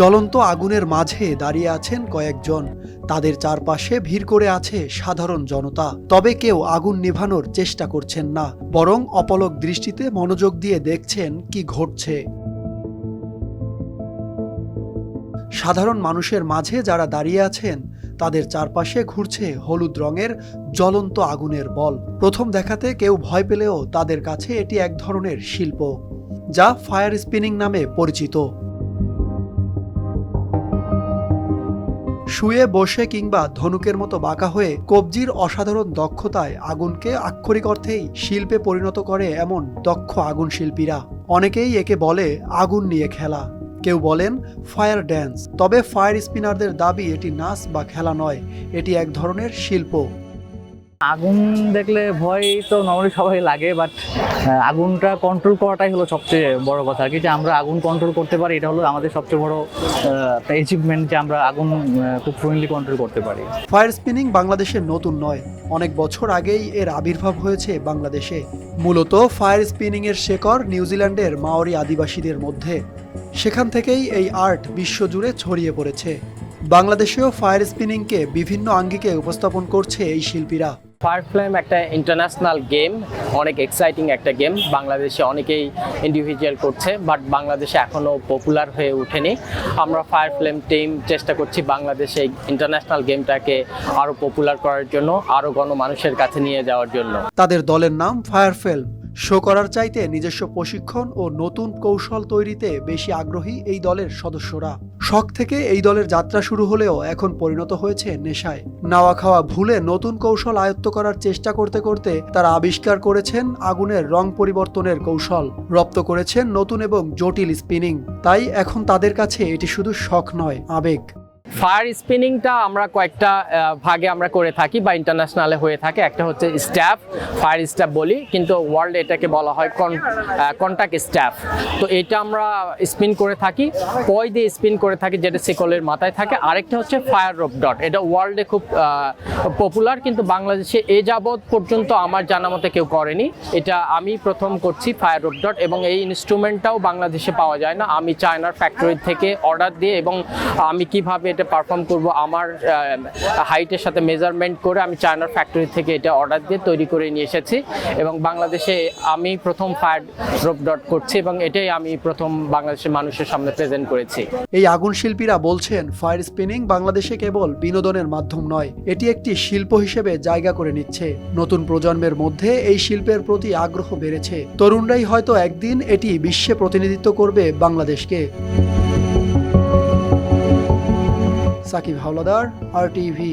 জ্বলন্ত আগুনের মাঝে দাঁড়িয়ে আছেন কয়েকজন। তাদের চারপাশে ভিড় করে আছে সাধারণ জনতা। তবে কেউ আগুন নিভানোর চেষ্টা করছেন না, বরং অপলক দৃষ্টিতে মনোযোগ দিয়ে দেখছেন কি ঘটছে। সাধারণ মানুষের মাঝে যারা দাঁড়িয়ে আছেন, তাদের চারপাশে ঘুরছে হলুদ রঙের জ্বলন্ত আগুনের বল। প্রথম দেখাতে কেউ ভয় পেলেও তাদের কাছে এটি এক ধরনের শিল্প, যা ফায়ার স্পিনিং নামে পরিচিত। শুয়ে বসে কিংবা ধনুকের মতো বাঁকা হয়ে কবজির অসাধারণ দক্ষতায় আগুনকে আক্ষরিক অর্থেই শিল্পে পরিণত করে এমন দক্ষ আগুন শিল্পীরা। অনেকেই একে বলে আগুন নিয়ে খেলা। কেউ বলেন ফায়ার ড্যান্স। তবে ফায়ার স্পিনারদের দাবি এটি নাচ বা খেলা নয়, এটি এক ধরনের শিল্প। আগুন দেখলে ভয় তো নর্মালি সবাই লাগে বাট আগুনটা কন্ট্রোল করাটাই হলো সবচেয়ে বড় কথা আর কি যে আমরা আগুন কন্ট্রোল করতে পারি, এটা হলো আমাদের সবচেয়ে বড় একটা অ্যাচিভমেন্ট যে আমরা আগুন খুব ফ্রেন্ডলি কন্ট্রোল করতে পারি। ফায়ার স্পিনিং বাংলাদেশের নতুন নয়। অনেক বছর আগেই এর আবির্ভাব হয়েছে বাংলাদেশে। মূলত ফায়ার স্পিনিং এর শেকড় নিউজিল্যান্ডের মাওরি আদিবাসীদের মধ্যে। সেখান থেকেই এই আর্ট বিশ্বজুড়ে ছড়িয়ে পড়েছে। বাংলাদেশেও ফায়ার স্পিনিংকে বিভিন্ন আঙ্গিকে উপস্থাপন করছে এই শিল্পীরা। ফায়ার ফ্লেম একটা ইন্টারন্যাশনাল গেম অনেক এক্সাইটিং একটা গেম বাংলাদেশে অনেকেই ইন্ডিভিজুয়াল করছে বাট বাংলাদেশে এখনও পপুলার হয়ে ওঠেনি। আমরা ফায়ার ফ্লেম টিম চেষ্টা করছি বাংলাদেশে ইন্টারন্যাশনাল গেমটাকে আরও পপুলার করার জন্য আরও গণমানুষের কাছে নিয়ে যাওয়ার জন্য। তাদের দলের নাম ফায়ার ফেল্ম শো করার চাইতে নিজস্ব প্রশিক্ষণ ও নতুন কৌশল তৈরিতে বেশি আগ্রহী এই দলের সদস্যরা। শখ থেকে এই দলের যাত্রা শুরু হলেও এখন পরিণত হয়েছে নেশায়। নাওয়া খাওয়া ভুলে নতুন কৌশল আয়ত্ত করার চেষ্টা করতে করতে তারা আবিষ্কার করেছেন আগুনের রং পরিবর্তনের কৌশল, রপ্ত করেছেন নতুন এবং জটিল স্পিনিং। তাই এখন তাদের কাছে এটি শুধু শখ নয়, আবেগ। ফায়ার স্পিনিংটা আমরা কয়েকটা ভাগে আমরা করে থাকি বা ইন্টারন্যাশনালে হয়ে থাকে। একটা হচ্ছে স্ট্যাফ, ফায়ার স্ট্যাফ বলি, কিন্তু ওয়ার্ল্ড এটাকে বলা হয় কন্টাক্ট স্ট্যাফ। তো এটা আমরা স্পিন করে থাকি পয় দিয়ে স্পিন করে থাকি যেটা শিকলের মাথায় থাকে। আরেকটা হচ্ছে ফায়ার রোপ ডট। এটা ওয়ার্ল্ডে খুব পপুলার কিন্তু বাংলাদেশে এ যাবৎ পর্যন্ত আমার জানা মতে কেউ করেনি। এটা আমি প্রথম করছি ফায়ার রোপ ডট এবং এই ইনস্ট্রুমেন্টটাও বাংলাদেশে পাওয়া যায় না। আমি চায়নার ফ্যাক্টরি থেকে অর্ডার দিয়ে এবং আমি কীভাবে এটা পারফর্ম করব আমার হাইটের সাথে মেজারমেন্ট করে আমি চায়নার ফ্যাক্টরি থেকে এটা অর্ডার দিয়ে তৈরি করে নিয়ে এসেছি এবং বাংলাদেশে আমি প্রথম ফায়ার রোপ ডট করছি এবং এটাই আমি প্রথম বাংলাদেশের মানুষের সামনে প্রেজেন্ট করেছি। এই আগুন শিল্পীরা বলছেন ফায়ার স্পিনিং বাংলাদেশে কেবল বিনোদনের মাধ্যম নয়, এটি একটি শিল্প হিসেবে জায়গা করে নিচ্ছে। নতুন প্রজন্মের মধ্যে এই শিল্পের প্রতি আগ্রহ বেড়েছে। তরুণরাই হয়তো একদিন এটি বিশ্বে প্রতিনিধিত্ব করবে বাংলাদেশকে। সাকিব হাওলাদার আর টিভি